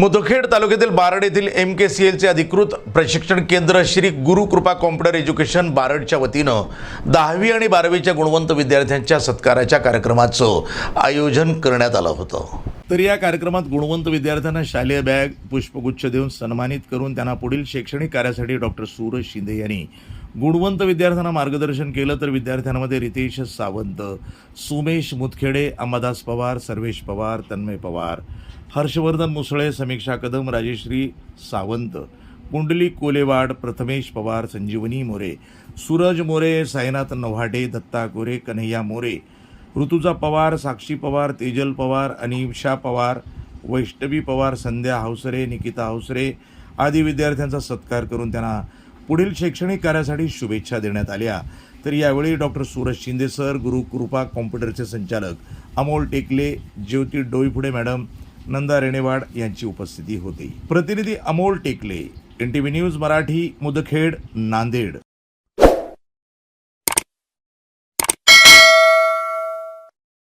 मुदखेड तालुक्यातील बारड येथील एम के सी एलचे अधिकृत प्रशिक्षण केंद्र श्री गुरुकृपा कॉम्प्युटर एज्युकेशन बारडच्या वतीनं दहावी आणि बारावीच्या गुणवंत विद्यार्थ्यांच्या सत्काराच्या कार्यक्रमाचं आयोजन करण्यात आलं होतं. तर या कार्यक्रमात गुणवंत विद्यार्थ्यांना शालेय बॅग पुष्पगुच्छ देऊन सन्मानित करून त्यांना पुढील शैक्षणिक कार्यासाठी डॉक्टर सूरज शिंदे यांनी गुणवंत विद्यार्थ्यांना मार्गदर्शन केलं तर विद्यार्थ्यांमध्ये रितेश सावंत सुमेश मुतखेडे अंबादास पवार सर्वेश पवार तन्मय पवार हर्षवर्धन मुसळे समीक्षा कदम राजेश्री सावंत कुंडली कोलेवाड प्रथमेश पवार संजीवनी मोरे सूरज मोरे साईनाथ नव्हाटे दत्ता कोरे कन्हैया मोरे ऋतुजा पवार साक्षी पवार तेजल पवार अनिशा पवार वैष्णवी पवार संध्या हावसरे निकिता हावसरे आदी विद्यार्थ्यांचा सत्कार करून त्यांना पुढील शैक्षणिक कार्यासाठी शुभेच्छा देण्यात आल्या. तर यावेळी डॉक्टर सूरज शिंदे सर गुरुकृपा कॉम्प्युटरचे संचालक अमोल टेकले ज्योती डोईफुडे मॅडम नंदा रेणेवाड यांची उपस्थिती होती. प्रतिनिधी Amol Tekale N T V news Marathi Mudkhed Nanded.